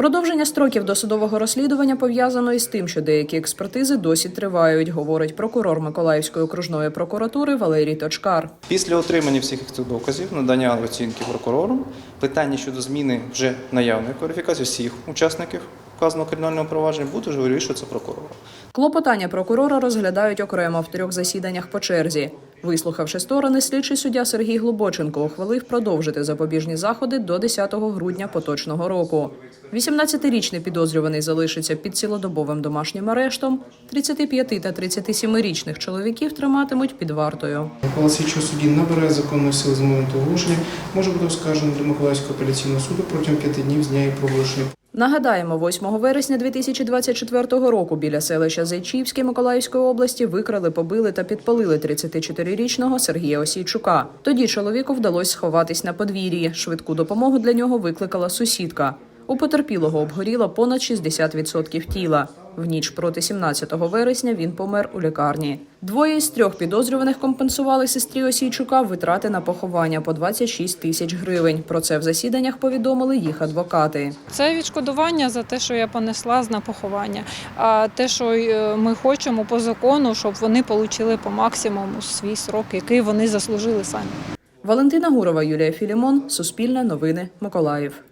Продовження строків досудового розслідування пов'язано із тим, що деякі експертизи досі тривають, говорить прокурор Миколаївської окружної прокуратури Валерій Точкар. Після отримання всіх цих доказів, надання оцінки прокурором, питання щодо зміни вже наявної кваліфікації всіх учасників вказаного кримінального провадження буде вже вирішуватися прокурором. Клопотання прокурора розглядають окремо в трьох засіданнях по черзі. Вислухавши сторони, слідчий суддя Сергій Глибоченко ухвалив продовжити запобіжні заходи до 10 грудня поточного року. 18-річний підозрюваний залишиться під цілодобовим домашнім арештом. 35 та 37-річних чоловіків триматимуть під вартою. Ухвала судді набирає законної сили з моменту оголошення, може бути оскаржена до Миколаївського апеляційного суду протягом п'яти днів з дня її проголошення. Нагадаємо, 8 вересня 2024 року біля селища Зайчівське Миколаївської області викрали, побили та підпалили 34-річного Сергія Осійчука. Тоді чоловіку вдалося сховатись на подвір'ї. Швидку допомогу для нього викликала сусідка. У потерпілого обгоріло понад 60% тіла. В ніч проти 17 вересня він помер у лікарні. Двоє із трьох підозрюваних компенсували сестрі Осійчука витрати на поховання по 26 тисяч гривень. Про це в засіданнях повідомили їх адвокати. Це відшкодування за те, що я понесла на поховання. А те, що е, ми хочемо по закону, щоб вони отримали по максимуму свій срок, який вони заслужили самі. Валентина Гурова, Юлія Філімон, Суспільне новини, Миколаїв.